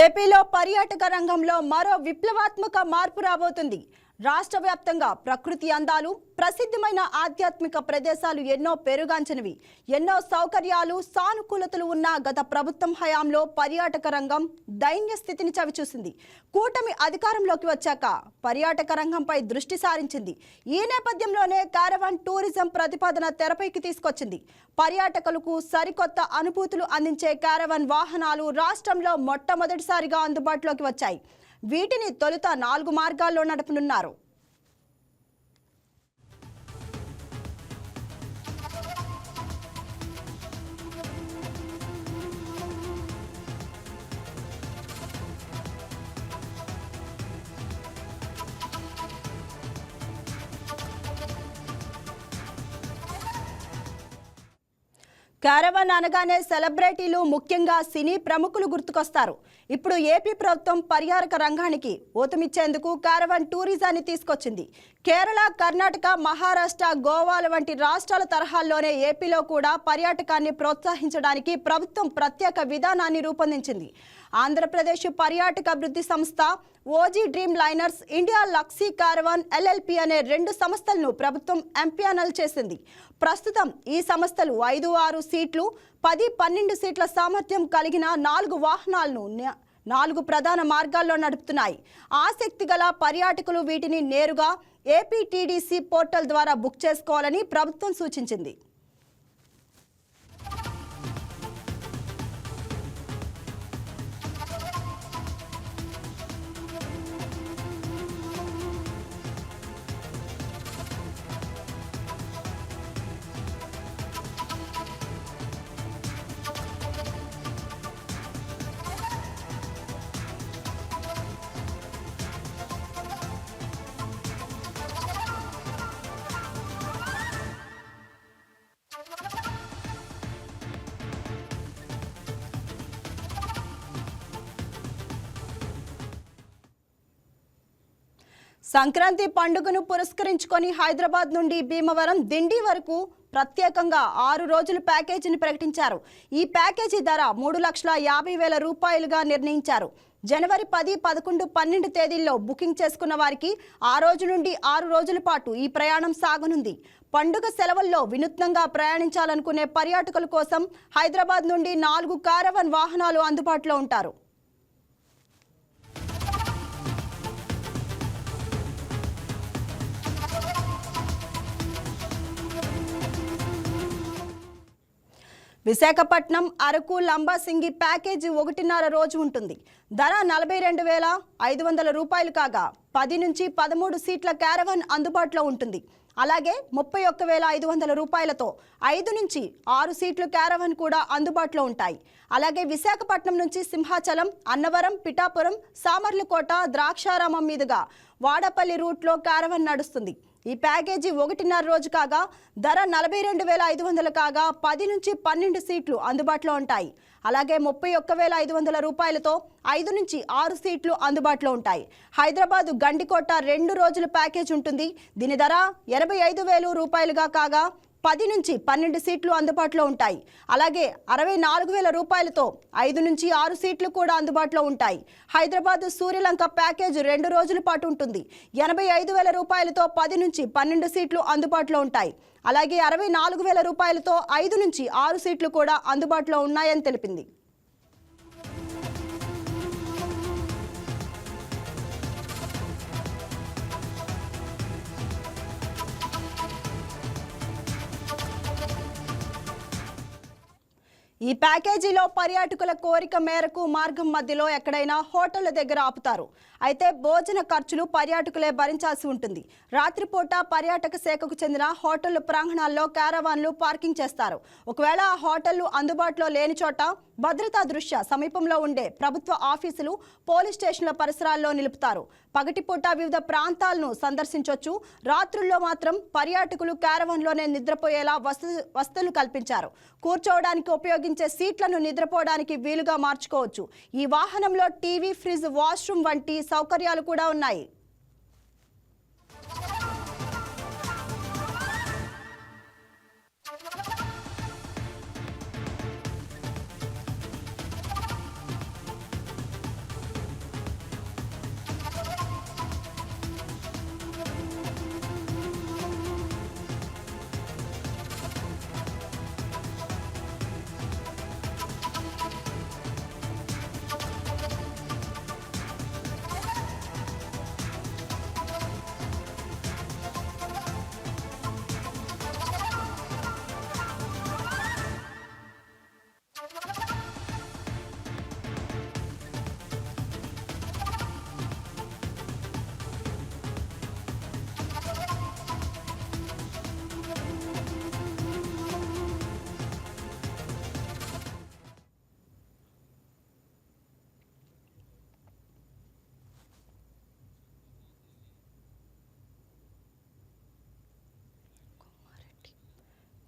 ఏపీలో పర్యాటక రంగంలో మరో విప్లవాత్మక మార్పు రాబోతుంది. రాష్ట్ర వ్యాప్తంగా ప్రకృతి అందాలు ప్రసిద్ధమైన ఆధ్యాత్మిక ప్రదేశాలు ఎన్నో పెరుగాంచినవి. ఎన్నో సౌకర్యాలు సానుకూలతలు ఉన్న గత ప్రభుత్వం హయాంలో పర్యాటక రంగం దైన్య స్థితిని చవిచూసింది. కూటమి అధికారంలోకి వచ్చాక పర్యాటక రంగంపై దృష్టి సారించింది. ఈ నేపథ్యంలోనే కారవాన్ టూరిజం ప్రతిపాదన తెరపైకి తీసుకొచ్చింది. పర్యాటకులకు సరికొత్త అనుభూతులు అందించే కారవాన్ వాహనాలు రాష్ట్రంలో మొట్టమొదటిసారిగా అందుబాటులోకి వచ్చాయి. వీటిని తొలుత నాలుగు మార్గాల్లో నడపనున్నారు. క్యారవన్ అనగానే సెలబ్రిటీలు ముఖ్యంగా సినీ ప్రముఖులు గుర్తుకొస్తారు. ఇప్పుడు ఏపీ ప్రభుత్వం పర్యాటక రంగానికి ఊతమిచ్చేందుకు క్యారవన్ టూరిజాన్ని తీసుకొచ్చింది. కేరళ కర్ణాటక మహారాష్ట్ర గోవాల వంటి రాష్ట్రాల తరహాల్లోనే ఏపీలో కూడా పర్యాటకాన్ని ప్రోత్సహించడానికి ప్రభుత్వం ప్రత్యేక విధానాన్ని రూపొందించింది. ఆంధ్రప్రదేశ్ పర్యాటక అభివృద్ధి సంస్థ ఓజీ డ్రీమ్ లైనర్స్ ఇండియా లక్సీ కార్వాన్ ఎల్ఎల్పి అనే రెండు సంస్థలను ప్రభుత్వం ఎంపీఎన్ఎల్ చేసింది. ప్రస్తుతం ఈ సంస్థలు ఐదు ఆరు సీట్లు పది పన్నెండు సీట్ల సామర్థ్యం కలిగిన నాలుగు వాహనాలను నాలుగు ప్రధాన మార్గాల్లో నడుపుతున్నాయి. ఆసక్తి గల పర్యాటకులు వీటిని నేరుగా ఏపీటీడీసీ పోర్టల్ ద్వారా బుక్ చేసుకోవాలని ప్రభుత్వం సూచించింది. సంక్రాంతి పండుగను పురస్కరించుకొని హైదరాబాద్ నుండి భీమవరం దిండి వరకు ప్రత్యేకంగా ఆరు రోజుల ప్యాకేజీని ప్రకటించారు. ఈ ప్యాకేజీ ధర మూడు లక్షల యాభై వేల రూపాయలుగా నిర్ణయించారు. జనవరి పది పదకొండు పన్నెండు తేదీల్లో బుకింగ్ చేసుకున్న వారికి ఆ రోజు నుండి ఆరు రోజుల పాటు ఈ ప్రయాణం సాగనుంది. పండుగ సెలవుల్లో వినూత్నంగా ప్రయాణించాలనుకునే పర్యాటకుల కోసం హైదరాబాద్ నుండి నాలుగు కారవన్ వాహనాలు అందుబాటులో ఉంటారు. విశాఖపట్నం అరకు లంబాసింగి ప్యాకేజీ ఒకటిన్నర రోజు ఉంటుంది. ధర నలభై రెండు వేల ఐదు వందల రూపాయలు కాగా పది నుంచి పదమూడు సీట్ల క్యారవన్ అందుబాటులో ఉంటుంది. అలాగే ముప్పై ఒక్క వేల ఐదు వందల రూపాయలతో ఐదు నుంచి ఆరు సీట్లు క్యారవన్ కూడా అందుబాటులో ఉంటాయి. అలాగే విశాఖపట్నం నుంచి సింహాచలం అన్నవరం పిఠాపురం సామర్లకోట ద్రాక్షారామం మీదుగా వాడపల్లి రూట్లో క్యారవన్ నడుస్తుంది. ఈ ప్యాకేజీ ఒకటిన్నర రోజు కాగా ధర నలభై రెండు వేల ఐదు వందలు కాగా పది నుంచి పన్నెండు సీట్లు అందుబాటులో ఉంటాయి. అలాగే ముప్పై ఒక్క వేల ఐదు వందల రూపాయలతో ఐదు నుంచి ఆరు సీట్లు అందుబాటులో ఉంటాయి. హైదరాబాద్ గండికోట రెండు రోజుల ప్యాకేజ్ ఉంటుంది. దీని ధర ఎనభై ఐదు వేలు రూపాయలుగా కాగా పది నుంచి పన్నెండు సీట్లు అందుబాటులో ఉంటాయి. అలాగే అరవై నాలుగు వేల రూపాయలతో ఐదు నుంచి ఆరు సీట్లు కూడా అందుబాటులో ఉంటాయి. హైదరాబాద్ సూర్యలంక ప్యాకేజ్ రెండు రోజుల పాటు ఉంటుంది. ఎనభై ఐదు వేల రూపాయలతో పది నుంచి పన్నెండు సీట్లు అందుబాటులో ఉంటాయి. అలాగే అరవై నాలుగు వేల రూపాయలతో ఐదు నుంచి ఆరు సీట్లు కూడా అందుబాటులో ఉన్నాయని తెలిపింది. ఈ ప్యాకేజీలో పర్యాటకుల కోరిక మేరకు మార్గం మధ్యలో ఎక్కడైనా హోటళ్ళ దగ్గర ఆపుతారు. అయితే భోజన ఖర్చులు పర్యాటకులే భరించాల్సి ఉంటుంది. రాత్రిపూట పర్యాటక శాఖకు చెందిన హోటళ్ళ ప్రాంగణాల్లో క్యారవాన్లు పార్కింగ్ చేస్తారు. ఒకవేళ ఆ హోటళ్ళు అందుబాటులో లేని చోట భద్రతా దృష్ట్యా సమీపంలో ఉండే ప్రభుత్వ ఆఫీసులు పోలీస్ స్టేషన్ల పరిసరాల్లో నిలుపుతారు. పగటిపూట వివిధ ప్రాంతాలను సందర్శించొచ్చు. రాత్రుల్లో మాత్రం పర్యాటకులు క్యారవన్లోనే నిద్రపోయేలా వసతులు కల్పించారు. కూర్చోవడానికి ఉపయోగించే సీట్లను నిద్రపోవడానికి వీలుగా మార్చుకోవచ్చు. ఈ వాహనంలో టీవీ ఫ్రిడ్జ్ వాష్రూమ్ వంటి సౌకర్యాలు కూడా ఉన్నాయి.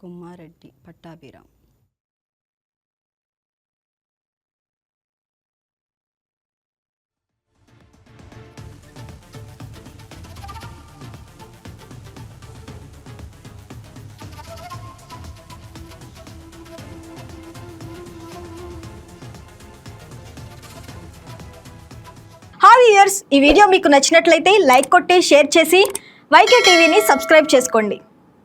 కుమ్మారెడ్డి పట్టాభిరామ్. వ్యూయర్స్ ఈ వీడియో మీకు నచ్చినట్లయితే లైక్ కొట్టి షేర్ చేసి వైకే టీవీని సబ్స్క్రైబ్ చేసుకోండి.